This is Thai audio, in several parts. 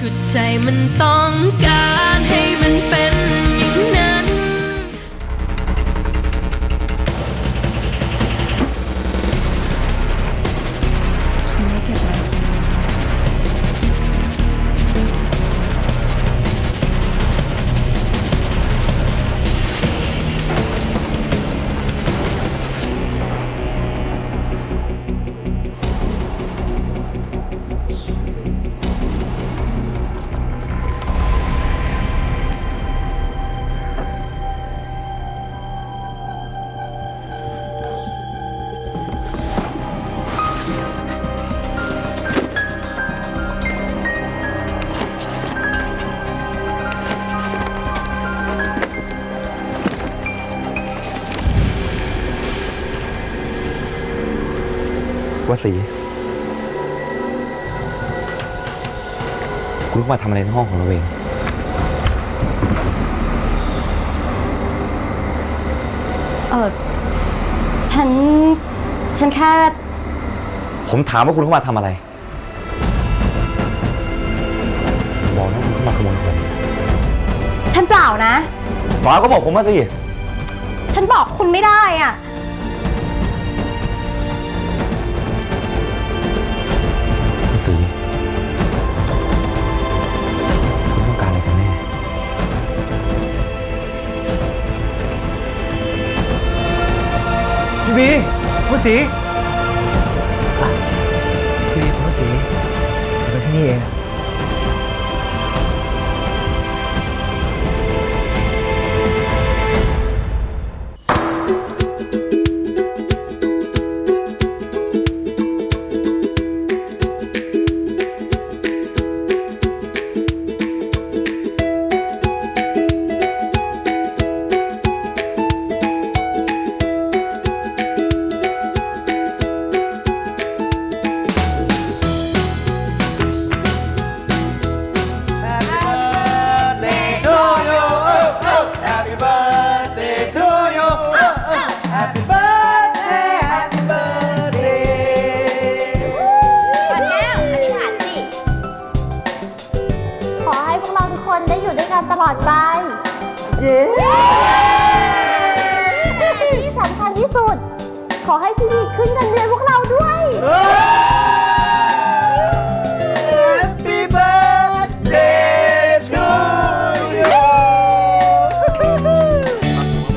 ก็ใจมันต้องการ วสีคุณลูกมาทำอะไรในห้องของเราเอง เออฉัน ฉันแค่ ผมถามว่าคุณเข้ามาทำอะไร บอกนะคุณเข้ามาขโมยคนฉันเปล่านะ ฟ้าก็บอกผมมาสิ ฉันบอกคุณไม่ได้อะ พี่บีพุสีอะพี่บีพุสีอยู่กันที่นี่เอง อยู่ด้วยกันตลอดไป เย้ที่สำคัญที่สุด ขอให้พี่ดีขึ้นเงินเดือนพวกเราด้วย Happy birthday to you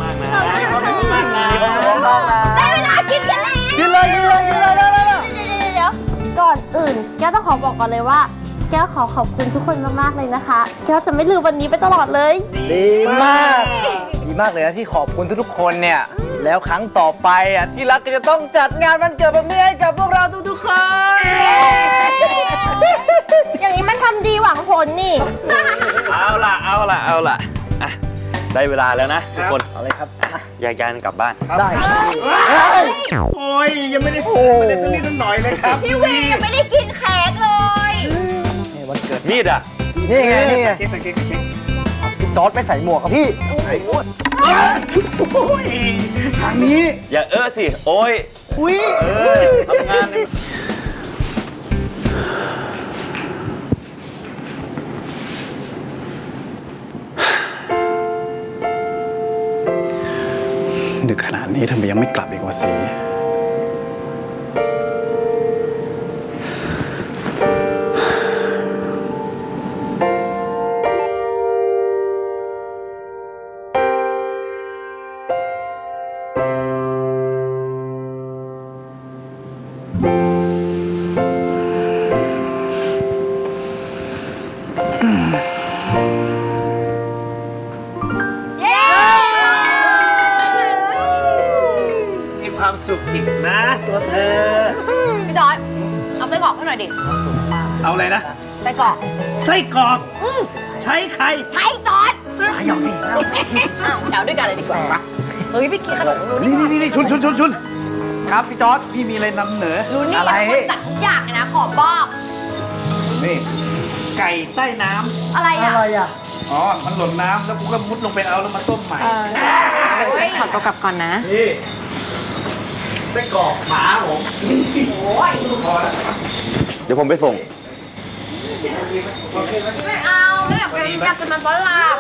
มากนะขอบคุณมากนะได้เวลากินกันแล้ว กินเลยกินเลยกินเลยเร็วเร็วเร็วเดี๋ยวเดี๋ยวเดี๋ยวก่อนอื่นแก้วต้องขอบอกก่อนเลยว่า แก้วขอขอบคุณทุกคนมาก ๆ เลยนะคะ แก้วจะไม่ลืมวันนี้ไปตลอดเลย ดีมาก ดีมากเลยนะที่ขอบคุณทุกๆคนเนี่ย แล้วครั้งต่อไปอะที่รักก็จะต้องจัดงานวันเกิดแบบนี้ให้กับพวกเราทุกๆคน อย่างนี้มันทำดีหวังผลนี่ เอาล่ะ เอาล่ะ เอาล่ะอะได้เวลาแล้วนะทุกคนเอาเลยครับแยกย้ายกันกลับบ้าน ได้โอ้ยยังไม่ได้ไม่ได้สักนิดสักหน่อยเลยครับพี่วียังไม่ได้กินเค้กเลยนี่วันเกิด มีดอะนี่ไงนี่ไงเค้กเค้กเค้กพี่จอร์ดไม่ใส่หมวกครับพี่โอ้ยทางนี้ อย่าเออสิ โอ้ยอุ้ยเออทำงานนี่ดึกขนาดนี้ทำไมยังไม่กลับอีกวะสี อาไส้กรอกให้หน่อยดิเอาอะไรนะ ไส้กรอกไส้กรอกใช้ใครใช่จอดหยอกสิเดาด้วยกันเลยดีกว่าปะเฮ้ยพี่กินขนมรู้นี่นี่นี่นี่ชุนชุนชุนชุนครับพี่จอร์ดพี่มีอะไรนำเหนอรู้นี่อะไรเป็นคนจัดทุกอย่างเลยนะขอบอกนี่ ไก่ใต้น้ำอะไรอะอะไรอะอ๋อ มันหล่นน้ำแล้วกูก็มุดลงไปเอาแล้วมาต้มใหม่ เดี๋ยวฉันขอตัวกลับก่อนนะ นี่ ไส้กรอกหมาผมโอ้ยพอแล้วเดี๋ยวผมไปส่ง ไม่เอาไม่อยากเป็นอยากกินมันฝรั่ง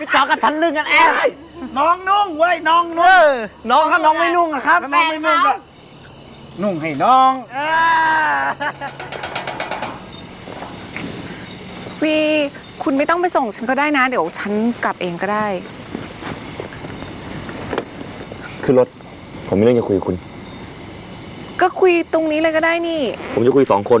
พี่จอกันทันลึงกันแอบน้องนุ่งเว้ยน้องเอนุ่งอน้องครับน้องไม่นุ่งนะครับถ้าน้องไม่นุ่งก็นุ่งให้น้องวีคุณไม่ต้องไปส่งฉันก็ได้นะ เดี๋ยวฉันกลับเองก็ได้ขึ้นรถ ผมมีเรื่องจะคุยกับคุณ ก็คุยตรงนี้เลยก็ได้นี่ ผมจะคุยสองคน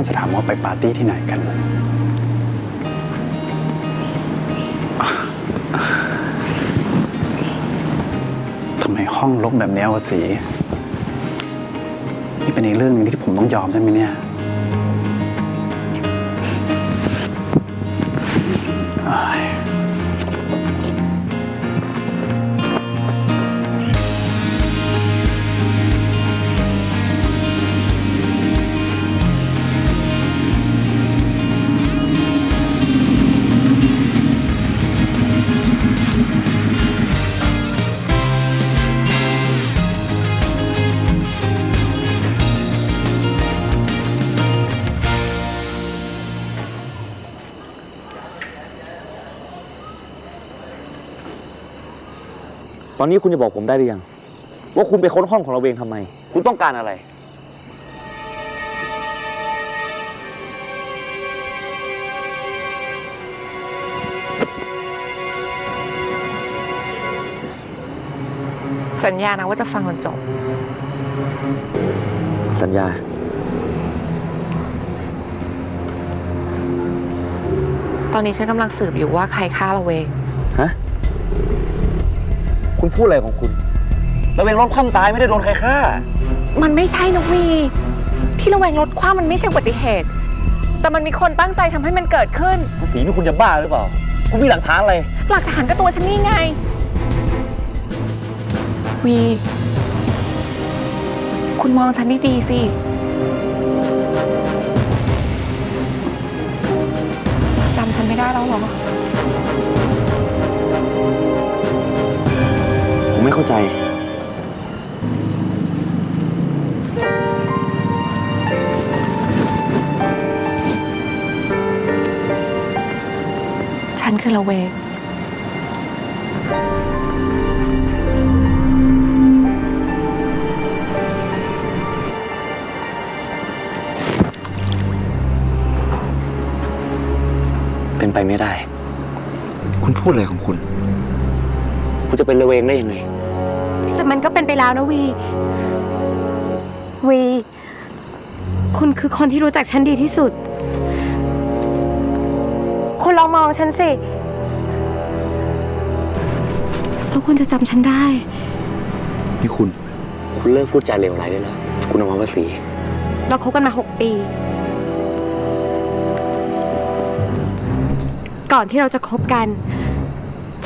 น่าจะถามว่าไปปาร์ตี้ที่ไหนกัน ทำไมห้องรกแบบนี้วะสี นี่เป็นอีกเรื่องหนึงที่ผมต้องยอมใช่ไหมเนี่ยอ้าย ตอนนี้คุณจะบอกผมได้หรือยัง ว่าคุณไปค้นห้องของเราเองทำไม คุณต้องการอะไร สัญญานะว่าจะฟังจนจบ สัญญา ตอนนี้ฉันกำลังสืบอยู่ว่าใครฆ่าเราเองฮะ คุณพูดอะไรของคุณเราเองรถคว่ำตายไม่ได้โดนใครฆ่า มันไม่ใช่นะวี ที่ระแวงรถคว้ามันไม่ใช่อุบัติเหตุ แต่มันมีคนตั้งใจทำให้มันเกิดขึ้น สีนี่คุณจะบ้าหรือเปล่า คุณมีหลักฐานอะไร หลักฐานก็ตัวฉันนี่ไง วี คุณมองฉันดีๆสิ จำฉันไม่ได้แล้วเหรอ ผมไม่เข้าใจ ฉันคือละเวง เป็นไปไม่ได้ คุณพูดอะไรของคุณ คุณจะเป็นระเวงได้ยังไง แต่มันก็เป็นไปแล้วนะวี วี คุณคือคนที่รู้จักฉันดีที่สุด คุณลองมองฉันสิ แล้วคุณจะจำฉันได้ นี่คุณ คุณเลิกพูดจาเลวร้ายได้แล้ว คุณออกมาว่าสีเราคบกันมาหกปี ก่อนที่เราจะคบกัน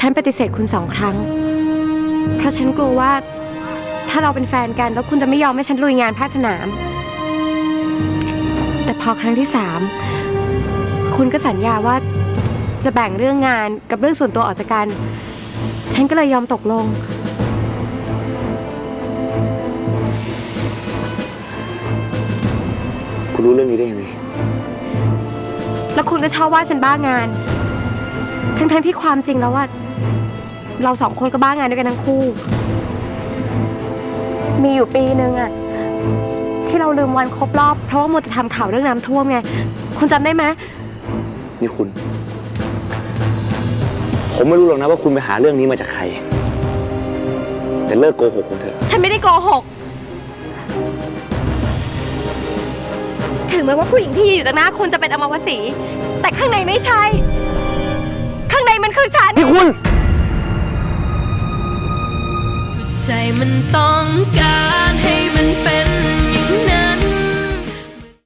ฉันปฏิเสธคุณสองครั้ง เพราะฉันกลัวว่า ถ้าเราเป็นแฟนกันแล้วคุณจะไม่ยอมให้ฉันลุยงานภาคสนาม แต่พอครั้งที่สามคุณก็สัญญาว่าจะแบ่งเรื่องงานกับเรื่องส่วนตัวออกจากกัน ฉันก็เลยยอมตกลง คุณรู้เรื่องนี้ได้ยังไง แล้วคุณก็ชอบว่าฉันบ้างาน ทั้งๆที่ความจริงแล้วว่า เราสองคนก็บ้างานด้วยกันทั้งคู่ มีอยู่ปีนึงอะที่เราลืมวันครบรอบ เพราะว่ามัวแต่ทำข่าวเรื่องน้ำท่วมไง คุณจำได้ไหมนี่คุณ ผมไม่รู้หรอกนะว่าคุณไปหาเรื่องนี้มาจากใคร แต่เลิกโกหกผมเถอะ ฉันไม่ได้โกหก ถึงแม้ว่าผู้หญิงที่ยืนอยู่ตรงหน้าคุณจะเป็นอมวสี แต่ข้างในไม่ใช่ ข้างในมันคือฉัน นี่คุณ ใจมันต้องการให้มันเป็น